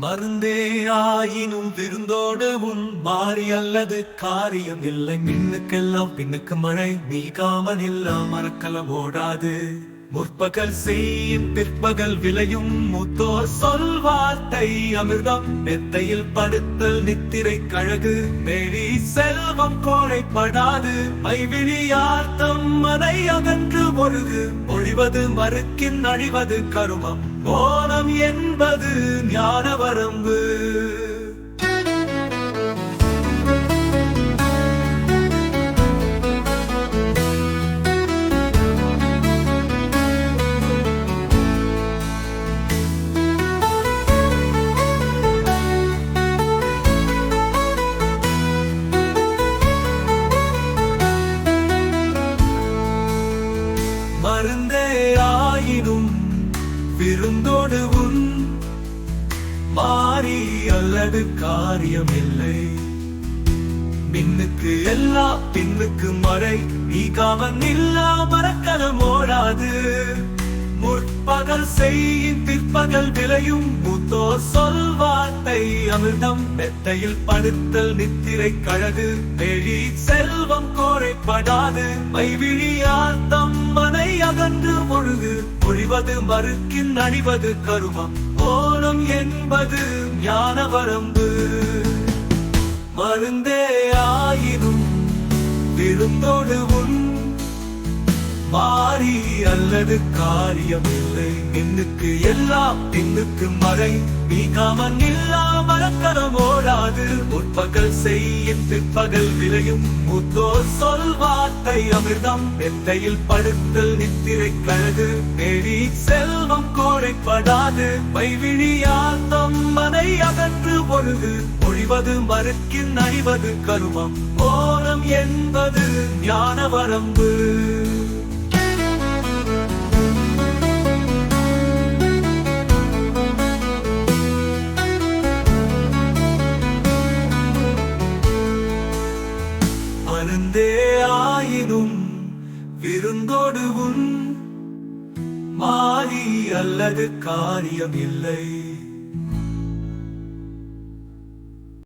மருந்தே ஆயினும் விருந்தோடு உன் மாறி அல்லது காரியம் இல்லை. மின்னுக்கெல்லாம் பின்னுக்கு மழை நீக்காமல் எல்லாம் மறக்கலம் ஓடாது. முற்பகல் செய்யும் பிற்பகல் விளையும் முத்தோர் சொல்வார்த்தை அமிர்தம். மெத்தையில் படுத்தல் நித்திரை கழகு மேரி செல்வம் கோழைப்படாது. மைவிழியார்த்தம் மனை அகன்று பொழுது ஒழிவது மறுக்கின் அழிவது கருமம். ஓணம் என்பது ஞான வரம்பு. மருந்தே விருந்தோடு உன் மாறி அல்லது காரியமில்லை. மின்னுக்கு எல்லா பின்னுக்கு மழை நீக்காமன் இல்லா மரக்கலம் ஓடாது. முற்பகல் செய்யும் பிற்பகல் விளையும் மூத்தோ சொல்வார்த்தை அமிர்தம் மெத்தையில் படுத்தல் நித்திரை கழகு வெளி செல்வம் கோழைப்படாது மைவிழியார்த்தம் மனை அகன்று ஒழுகு அணிவது மறுக்கின் அணிவது கருமம். ஓணம் என்பது ஞான வரம்பு. மருந்தே ஆயினும் விருந்தோடு உன் மாறி அல்லது காரியம் இல்லை நின்னுக்கு எல்லாம் பின்னுக்கு மறை நீக்காமன் இல்லா மனம் ஓடாது. முற்பகல் செய்யும் பிற்பகல் விளையும். முத்தோ சொல்வார்த்தை அமிர்தம். மெத்தையில் படுத்தல் நித்திரை கழகு நெறி செல்வம் கோழைப்படாது மைவிழியார்த்தம் மனை அகன்று பொழுது. ஒழிவது மறுக்கின் அணிவது கருமம். ஓரம் என்பது ஞான வரம்பு. விருந்தே ஆயினும் விருந்தோடு உன் மாறி அல்லது காரியம் இல்லை.